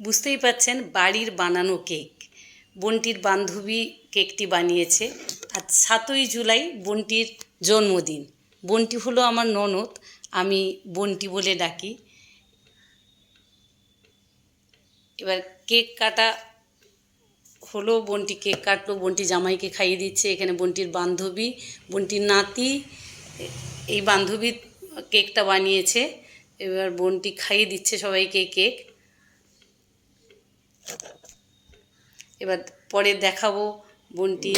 বুঝতেই পাচ্ছেন, বাড়ির বানানো কেক। বন্টির বান্ধবী কেকটি বানিয়েছে। আর সাতই জুলাই বন্টির জন্মদিন। বন্টি হলো আমার ননদ, আমি বন্টি বলে ডাকি। এবার কেক কাটা হলো, বন্টি কেক কাটলো, বন্টি জামাইকে খাইয়ে দিচ্ছে। এখানে বন্টির বান্ধবী, বন্টির নাতি, এই বান্ধবী কেকটা বানিয়েছে। এবার বন্টি খাইয়ে দিচ্ছে সবাইকে কেক। এবার পরে দেখাবো বন্টি.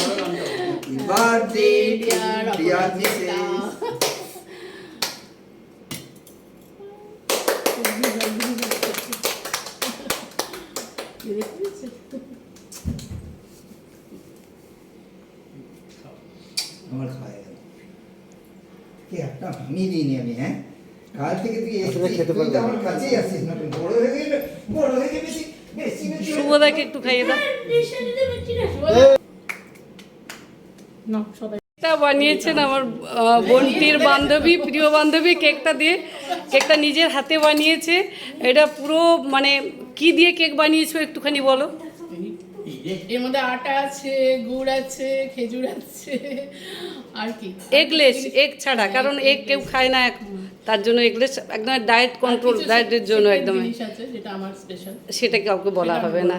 আমার খাওয়া গেল কি একটা আমি দিইনি আমি হ্যাঁ কাল থেকে তুই এসেছিস খেতে পারব। আমার কাছেই আসিস না তুই বড় হয়ে গেলে বড় হয়ে গেলে শুভদাকে একটু খাইয়ে দাও। কেকটা বানিয়েছেন আমার বন্টির বান্ধবী প্রিয় বান্ধবী কেকটা দিয়ে। কেকটা নিজের হাতে বানিয়েছে। এটা পুরো মানে কি দিয়ে কেক বানিয়েছো একটুখানি বলো? এর মধ্যে আটা আছে গুড় আছে খেজুর আছে আর কি? এগলেস এগ ছাড়া কারণ এগ কেউ খায় না এখন। তার জন্য এগুলো একদম ডায়েট কন্ট্রোল ডায়েটের জন্য একদম জিনিস আছে যেটা আমার স্পেশাল সেটা কাউকে বলা হবে না।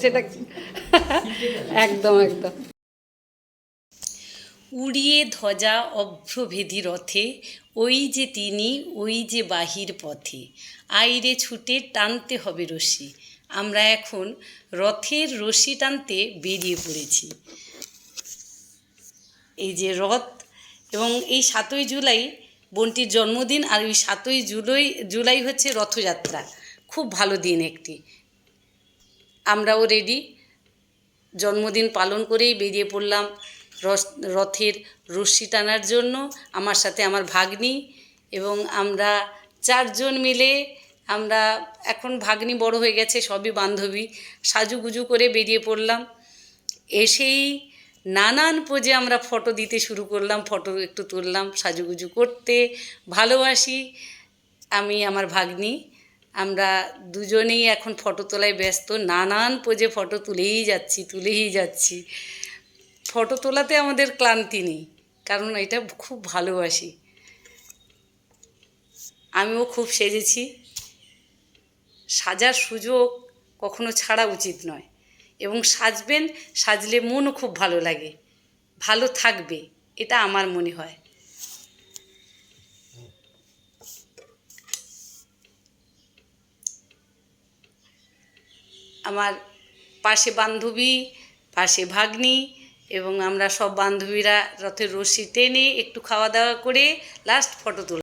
সেটা সেটা একদম একদম। উড়িয়ে ধ্বজা অভ্রভেদী রথে ওই যে তিনি ওই যে বাহির পথে। আইরে ছুটে টানতে হবে রশি। আমরা এখন রথের রশি টানতে বেরিয়ে পড়েছি। এই যে রথ এবং এই সাতই জুলাই বোনটির জন্মদিন আর ওই সাতই জুলাই জুলাই হচ্ছে রথযাত্রা। খুব ভালো দিন একটি। আমরাও রেডি জন্মদিন পালন করেই বেরিয়ে পড়লাম রথের রশ্মি টানার জন্য, আমার সাথে আমার ভাগ্নি এবং আমরা চারজন মিলে আমরা এখন ভাগ্নি বড় হয়ে গেছে, সবই বান্ধবী। সাজুগুজু করে বেরিয়ে পড়লাম। এসেই নানান পোজে আমরা ফটো দিতে শুরু করলাম ফটো একটু তুললাম, সাজুগুজু করতে ভালোবাসি আমি আমার ভাগ্নি। আমরা দুজনেই এখন ফটো তোলায় ব্যস্ত, নানান পোজে ফটো তুলেই যাচ্ছি তুলেই যাচ্ছি। ফটো তোলাতে আমাদের ক্লান্তি নেই, কারণ এটা খুব ভালোবাসি। আমিও খুব সেজেছি। সাজার সুযোগ কখনো ছাড়া উচিত নয়। এবং সাজবেন, সাজলে মনও খুব ভালো লাগে। ভালো থাকবে, এটা আমার মনে হয়। আমার পাশে বান্ধবী, পাশে ভাগ্নি এবং আমরা সব বান্ধবীরা রথের রশি টেনে একটু খাওয়া দাওয়া করে লাস্ট ফটো তুল